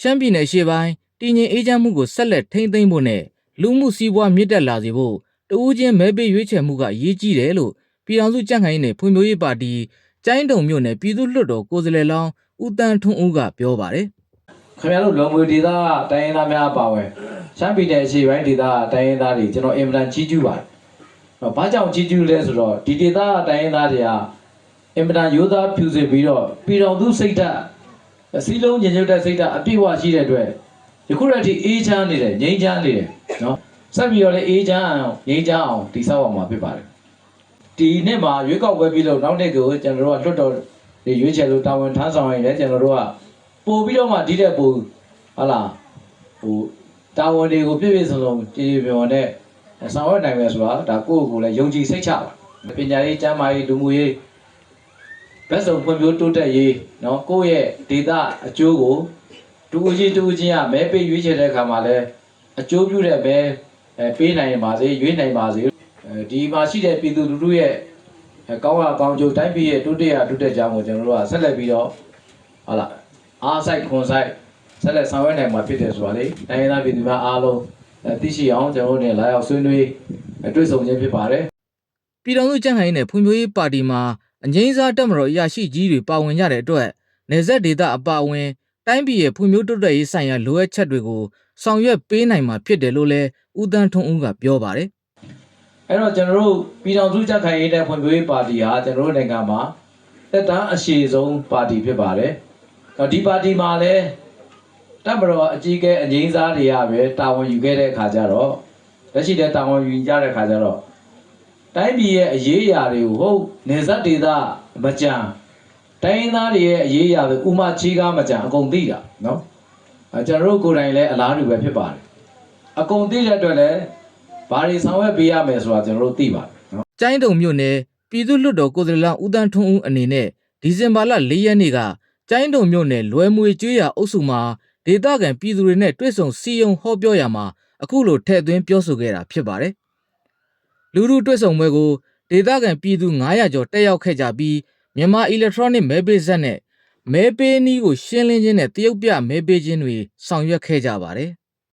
ရှမ်းပြည်နယ်ရှေ့ပိုင်းတည်ငြိမ်အေးချမ်းမှုကိုဆက်လက်ထိန်းသိမ်းဖို့နဲ့လူမှုစီးပွားမြင့်တက်လာစေဖို့တဦးချင်းမဲပေးရွေးချယ်မှုကအရေးကြီးတယ်လို့ပြည်ထောင်စုကြံ့ခိုင်ရေးနယ်ဖွံ့ဖြိုးရေးပါတီကျိုင်းတုံမြို့နယ်ပြည်သူ့လွှတ်တော်ကိုယ်စားလှယ်လောင်းဦးတန်းထွန်းဦးကပြောပါတယ်ခင်ဗျားတို့လုံငွေဒေသကတိုင်းရင်းသားများအပါအဝင်ရှမ်းပြည်နယ်အရှေ့ပိုင်းဒေသကတိုင်းရင်းသားတွေကျွန်တော်အင်မတန်ကြီးကျူးပါတယ်။အဲ့တော့ဘာကြောင့်ကြီးကျူးလဲဆိုတော့ဒီဒေသကတိုင်းရင်းသားတွေကအင်မတန်ရိုးသားဖြူစင်ပြီးတော့ပြည်တော်သူစိတ်ဓာတ်အ စည်းလုံးညင်ညွတ်တဲ့စိတ်ဓာတ်အပြည့်အဝရှိတဲ့အတွက်ယခုတည်းထိအေးချမ်းနေတယ်ငြိမ်းချမ်းနေတယ်နော်ဆက်ပြီးတော့လည်းအေးချမ်းအောင်ငြိမ်းချမ်းအောင်တည်ဆောက်အောင်မှာဖြစ်ပါတယ်။ဒီနှစ်မှာရွေးကောက်ပွဲပြီးလို့နောက်နှစ်ကိုကျွန်တော်တို့ကလွတ်တော်တွေရွေးချယ်လို့တာဝန်ထမ်းဆောင်ရင်လည်းကျွန်တော်တို့ကပို့ပြီးတော့မှဒီတဲ့ပို့ဟာလာဟိုတာဝန်တွေကိုပြည့်ပြည့်စုံစုံကြည်ပြော်နဲ့ဆောင်ရွက်နိုင်မယ်ဆိုတာဒါကိုယ့်ကိုယ်လည်းယုံကြည်စိတ်ချပါပညာရေးကျမ်းမာရေးလူမှုရေး ဘက်စုံဖွံ့ဖြိုးတိုးတက်ရေးနော်ကိုယ့်ရဲ့ဒေသအကျိုးကိုတူကြီးတူကြီးကမဲပေးရွေးချယ်တဲ့အခါမှာလည်းအကျိုးပြုတဲ့ပဲပေးနိုင်ပါစေရွေးနိုင်ပါစေဒီမှာရှိတဲ့ပြည်သူလူထုရဲ့ကောင်းတာကောင်းကျိုးတိုင်းပြည်ရဲ့တိုးတက်ရာတိုးတက်ကြောင်းကိုကျွန်တော်တို့ကဆက်လက်ပြီးတော့ဟုတ်လားအားဆိုင်ခွန်ဆိုင်ဆက်လက်ဆောင်ရွက်နိုင်မှာဖြစ်တယ်ဆိုတာလေတိုင်းရင်းသားပြည်သူများအားလုံးသိရှိအောင်ကျွန်တော်တို့လည်းလာရောက်ဆွေးနွေးတွေ့ဆုံခြင်းဖြစ်ပါတယ်ပြည်တော်စုကြံ့ခိုင်ရေးနဲ့ဖွံ့ဖြိုးရေးပါတီမှာ အငိမ့်စားတက်မတော်အရာရှိကြီးတွေပါဝင်ကြတဲ့အတွက်နေဆက်ဒေတာအပါအဝင်တိုင်းပြည်ရဲ့ဖွံ့ဖြိုးတိုးတက်ရေးဆိုင်ရာလိုအပ်ချက်တွေကိုဆောင်ရွက်ပေးနိုင်မှာဖြစ်တယ်လို့လည်းဦးတန်းထွန်းဦးကပြောပါတယ်အဲ့တော့ကျွန်တော်တို့ပြည်တော်စုကြက်ခိုင်ရေးတဲ့ဖွံ့ဖြိုးရေးပါတီဟာကျွန်တော်တို့နိုင်ငံမှာတက်တန်းအရှိဆုံးပါတီဖြစ်ပါတယ်တော့ဒီပါတီမှာလည်းတပ်မတော်အကြီးအကဲအငိမ့်စားတွေကပဲတာဝန်ယူခဲ့တဲ့အခါကျတော့လက်ရှိတဲ့တာဝန်ယူကြတဲ့အခါကျတော့ တိုင်းပြည်ရဲ့အရေးအရာတွေကိုဟုတ်နေဆက်ဒေသမကြံတိုင်းရင်းသားတွေရဲ့အရေးအရာတွေဥမာချီးကားမကြံအကုန်သိတာနော်အဲကျွန်တော်တို့ကိုယ်တိုင်လည်းအလားတူပဲဖြစ်ပါတယ်အကုန်သိတဲ့အတွက်လည်းဘာတွေဆောင်ရွက်ပေးရမယ်ဆိုတာကျွန်တော်တို့သိပါတယ်နော်ကျိုင်းတုံမြို့နယ်ပြည်သူ့လွှတ်တော်ကိုယ်စားလှယ်လောင်းဦးတန်းထွန်းဦးအနေနဲ့ဒီဇင်ဘာလ၄ရက်နေ့ကကျိုင်းတုံမြို့နယ်လွယ်မွေကျွေးရအုပ်စုမှာဒေသခံပြည်သူတွေနဲ့တွေ့ဆုံစီယုံဟောပြောရမှာအခုလိုထည့်သွင်းပြောဆိုခဲ့တာဖြစ်ပါတယ်။ လူလူတွေ့ဆုံပွဲကိုဒေသခံပြည်သူ900ကျော်တက်ရောက်ခဲ့ကြပြီးမြန်မာ electronic မဲပေးဆက်နဲ့မဲပေးနည်းကိုရှင်းလင်းခြင်းနဲ့တရုတ်ပြမဲပေးခြင်းတွေဆောင်ရွက်ခဲ့ကြပါတယ်။